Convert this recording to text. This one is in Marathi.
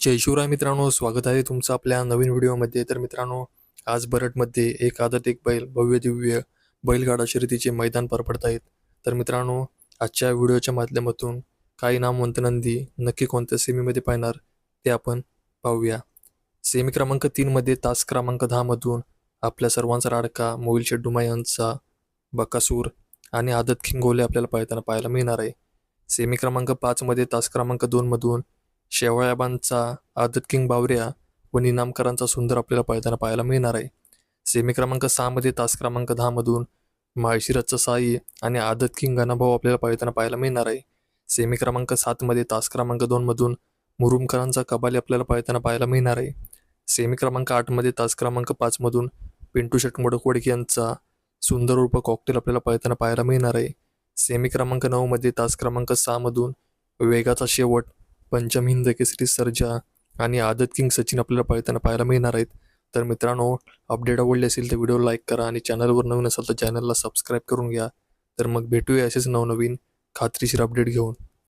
जय शिवराय मित्रांनो स्वागत आहे तुमचं आपल्या नवीन व्हिडिओमध्ये. तर मित्रांनो आज बरटमध्ये एक आदत एक बैल भव्य दिव्य बैलगाडा शर्यतीचे मैदान पार पडत आहेत. तर मित्रांनो आजच्या व्हिडिओच्या माध्यमातून काही नामवंत नंदी नक्की कोणत्या सेमीमध्ये पाहणार ते आपण पाहूया. सेमी क्रमांक तीनमध्ये तास क्रमांक दहामधून आपल्या सर्वांचा राडका मोहिल शेड्डुमा यांचा बकासूर आणि आदत खिंगोले आपल्याला पाहताना पाहायला मिळणार आहे. सेमी क्रमांक पाचमध्ये तास क्रमांक दोनमधून शेवळ्याबांचा आदत किंग बावऱ्या व निनामकरांचा सुंदर आपल्याला पळताना पाहायला मिळणार आहे. सेमी क्रमांक सहामध्ये तास क्रमांक दहामधून माळशिरसचा साई आणि आदत किंग गणाभाऊ आपल्याला पळताना पाहायला मिळणार आहे. सेमी क्रमांक सातमध्ये तास क्रमांक दोनमधून मुरुमकरांचा कबाली आपल्याला पळताना पाहायला मिळणार आहे. सेमी क्रमांक आठमध्ये तास क्रमांक पाचमधून पिंटू शेटमोडकवडक यांचा सुंदर रूप कॉकटेल आपल्याला पळताना पाहायला मिळणार आहे. सेमी क्रमांक नऊमध्ये तास क्रमांक सहामधून वेगाचा शेवट पंचम हिंद केसरी सर्जा आणि आदत किंग सचिन आपल्याला पळताना पाहायला मिळणार आहेत. तर मित्रांनो अपडेट आवडली असेल तर व्हिडिओ लाईक करा आणि चॅनलवर नवीन असाल तर चॅनलला सबस्क्राईब करून घ्या. तर मग भेटूया असेच नवनवीन खात्रीशीर अपडेट घेऊन.